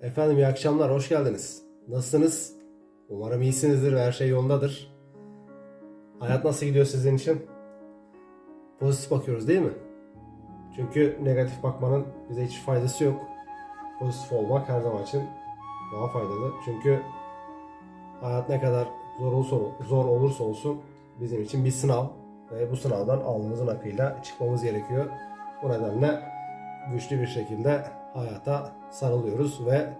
Efendim iyi akşamlar, hoş geldiniz. Nasılsınız? Umarım iyisinizdir ve her şey yolundadır. Hayat nasıl gidiyor sizin için? Pozitif bakıyoruz değil mi? Çünkü negatif bakmanın bize hiç faydası yok. Pozitif olmak her zaman için daha faydalı. Çünkü hayat ne kadar zor olursa, zor olursa olsun bizim için bir sınav ve bu sınavdan alnımızın akıyla çıkmamız gerekiyor. Bu nedenle güçlü bir şekilde hayata sarılıyoruz ve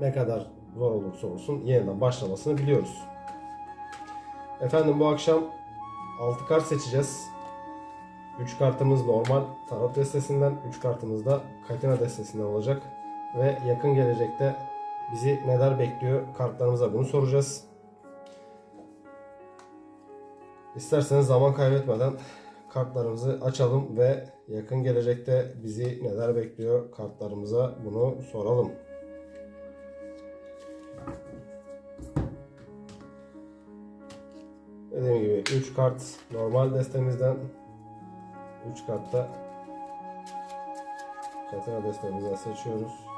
ne kadar zor olursa olsun yeniden başlamasını biliyoruz. Efendim bu akşam 6 kart seçeceğiz. 3 kartımız normal tarot destesinden, 3 kartımız da Katina destesinden olacak. Ve yakın gelecekte bizi neler bekliyor kartlarımıza bunu soracağız. İsterseniz zaman kaybetmeden kartlarımızı açalım ve yakın gelecekte bizi neler bekliyor kartlarımıza bunu soralım. Dediğim gibi 3 kart normal destemizden 3 kart da Katina destemizden seçiyoruz.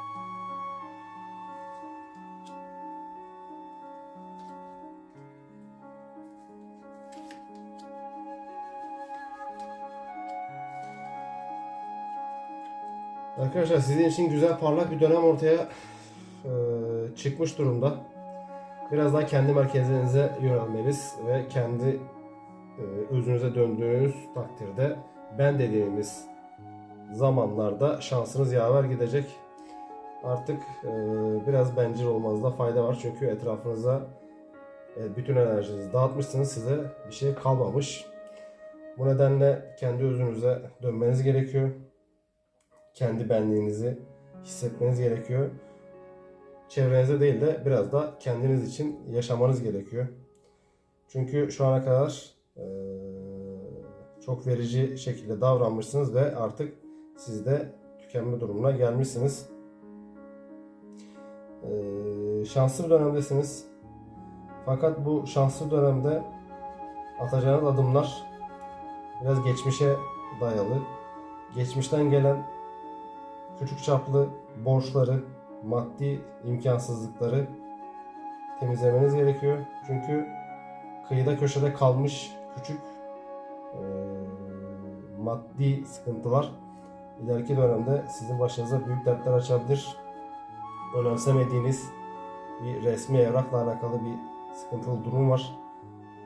Arkadaşlar sizin için güzel parlak bir dönem ortaya e, çıkmış durumda. Biraz daha kendi merkezlerinize yönelmeniz ve kendi e, özünüze döndüğünüz takdirde ben dediğimiz zamanlarda şansınız yaver gidecek. Artık e, biraz bencil olmanızda fayda var çünkü etrafınıza e, bütün enerjinizi dağıtmışsınız size bir şey kalmamış. Bu nedenle kendi özünüze dönmeniz gerekiyor kendi benliğinizi hissetmeniz gerekiyor. Çevrenize değil de biraz da kendiniz için yaşamanız gerekiyor. Çünkü şu ana kadar eee, çok verici şekilde davranmışsınız ve artık siz de tükenme durumuna gelmişsiniz. Eee, şanslı bir dönemdesiniz. Fakat bu şanslı dönemde atacağınız adımlar biraz geçmişe dayalı. Geçmişten gelen küçük çaplı borçları, maddi imkansızlıkları temizlemeniz gerekiyor. Çünkü kıyıda köşede kalmış küçük eee, maddi sıkıntılar ileriki dönemde sizin başınıza büyük dertler açabilir. Önemsemediğiniz bir resmi evrakla alakalı bir sıkıntılı durum var.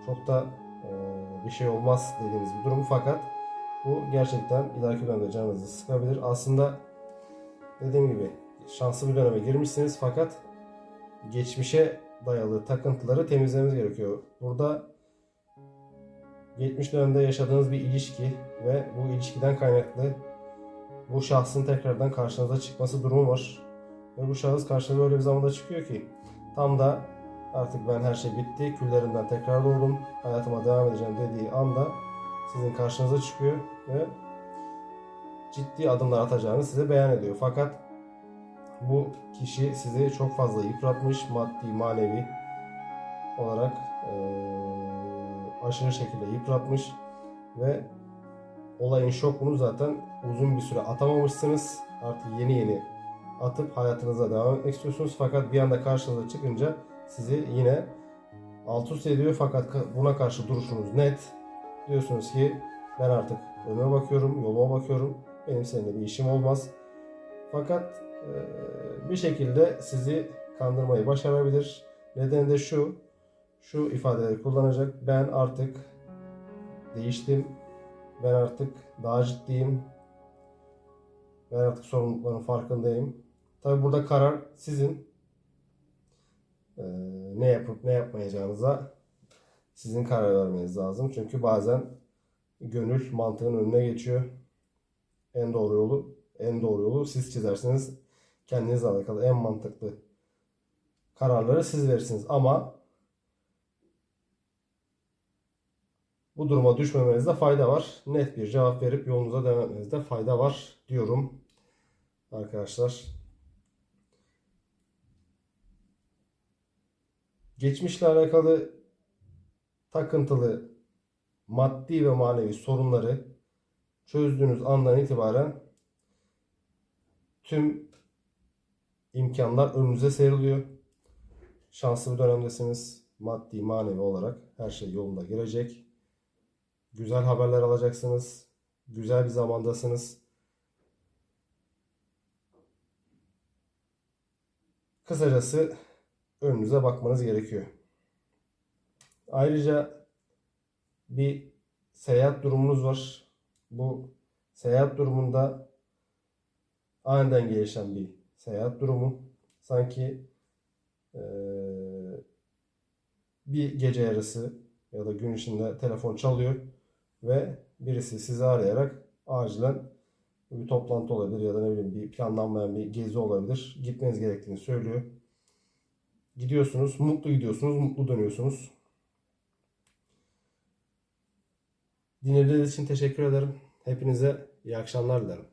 Çok da eee, bir şey olmaz dediğiniz bir durum fakat bu gerçekten ileriki dönemde canınızı sıkabilir. Aslında dediğim gibi şanslı bir döneme girmişsiniz fakat geçmişe dayalı takıntıları temizlememiz gerekiyor. Burada geçmiş dönemde yaşadığınız bir ilişki ve bu ilişkiden kaynaklı bu şahsın tekrardan karşınıza çıkması durumu var. Ve bu şahıs karşınıza öyle bir zamanda çıkıyor ki tam da artık ben her şey bitti, küllerimden tekrar doğdum, hayatıma devam edeceğim dediği anda sizin karşınıza çıkıyor ve ciddi adımlar atacağını size beyan ediyor. Fakat bu kişi sizi çok fazla yıpratmış maddi manevi olarak eee, aşırı şekilde yıpratmış ve olayın şokunu zaten uzun bir süre atamamışsınız. Artık yeni yeni atıp hayatınıza devam etmek istiyorsunuz. Fakat bir anda karşınıza çıkınca sizi yine alt üst ediyor. Fakat ka- buna karşı duruşunuz net. Diyorsunuz ki ben artık önüme bakıyorum, yoluma bakıyorum. Benim seninle bir işim olmaz. Fakat e, bir şekilde sizi kandırmayı başarabilir. Nedeni de şu, şu ifadeleri kullanacak. Ben artık değiştim. Ben artık daha ciddiyim. Ben artık sorumlulukların farkındayım. Tabi burada karar sizin. E, ne yapıp ne yapmayacağınıza sizin karar vermeniz lazım. Çünkü bazen gönül mantığın önüne geçiyor en doğru yolu en doğru yolu siz çizersiniz. Kendinizle alakalı en mantıklı kararları siz verirsiniz. Ama bu duruma düşmemenizde fayda var. Net bir cevap verip yolunuza devam etmenizde fayda var diyorum arkadaşlar. Geçmişle alakalı takıntılı maddi ve manevi sorunları çözdüğünüz andan itibaren tüm imkanlar önünüze seriliyor. Şanslı bir dönemdesiniz. Maddi, manevi olarak her şey yolunda girecek. Güzel haberler alacaksınız. Güzel bir zamandasınız. Kısacası önünüze bakmanız gerekiyor. Ayrıca bir seyahat durumunuz var. Bu seyahat durumunda aniden gelişen bir seyahat durumu. Sanki eee, bir gece yarısı ya da gün içinde telefon çalıyor ve birisi sizi arayarak acilen bir toplantı olabilir ya da ne bileyim bir planlanmayan bir gezi olabilir. Gitmeniz gerektiğini söylüyor. Gidiyorsunuz, mutlu gidiyorsunuz, mutlu dönüyorsunuz. Dinlediğiniz için teşekkür ederim. Hepinize iyi akşamlar dilerim.